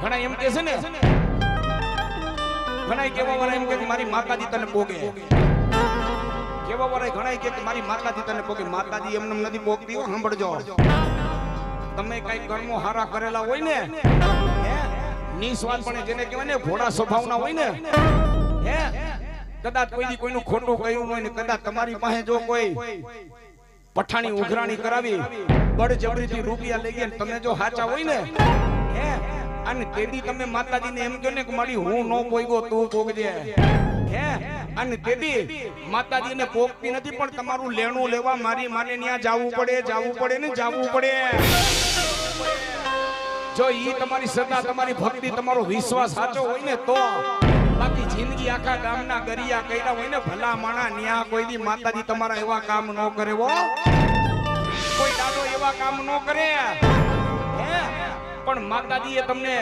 ઘણા એમ કે છે ને ઘણા કેવા વાળા એમ કે મારી માતાજી તને પોગે. કેવા વાળા ઘણા કે મારી માતાજી તને પોગે. માતાજી એમને નથી પોગતી સાંભળજો. તમે કઈ કર્મો હારા કરેલા હોય ને નિસ્વાર્થપણે જેને કહેવાય ને ભોળા સ્વભાવના હોય ને, હે? કદાચ કોઈની કોઈનું ખોટું કહ્યું હોય ને, કદાચ તમારી પાસે જો કોઈ પઠાણી ઉઘરાણી કરાવી, બળજબરીથી રૂપિયા લઈ ગયા તમે જો સાચા હોય ને, હે? અને તેથી તમે માતાજીને એમ કહો ને કે મારી હું નો પોઈગો તું પોગજે હે? અને તેથી માતાજીને પોગતી નથી પણ તમારું લેણું લેવા મારી માને ત્યાં જાવું પડે જાવું પડે ને જાવું પડે. જો ઈ તમારી શ્રદ્ધા તમારી ભક્તિ તમારો વિશ્વાસ સાચો હોય ને તો બાકી જિંદગી આખા ગામના ગરિયા કર્યા હોય ને ભલા માણા ન્યા કોઈ દી માતાજી તમારા એવા કામ ન કરે હો. કોઈ દાદો એવા કામ ન કરે. પણ માતાજીએ તમને.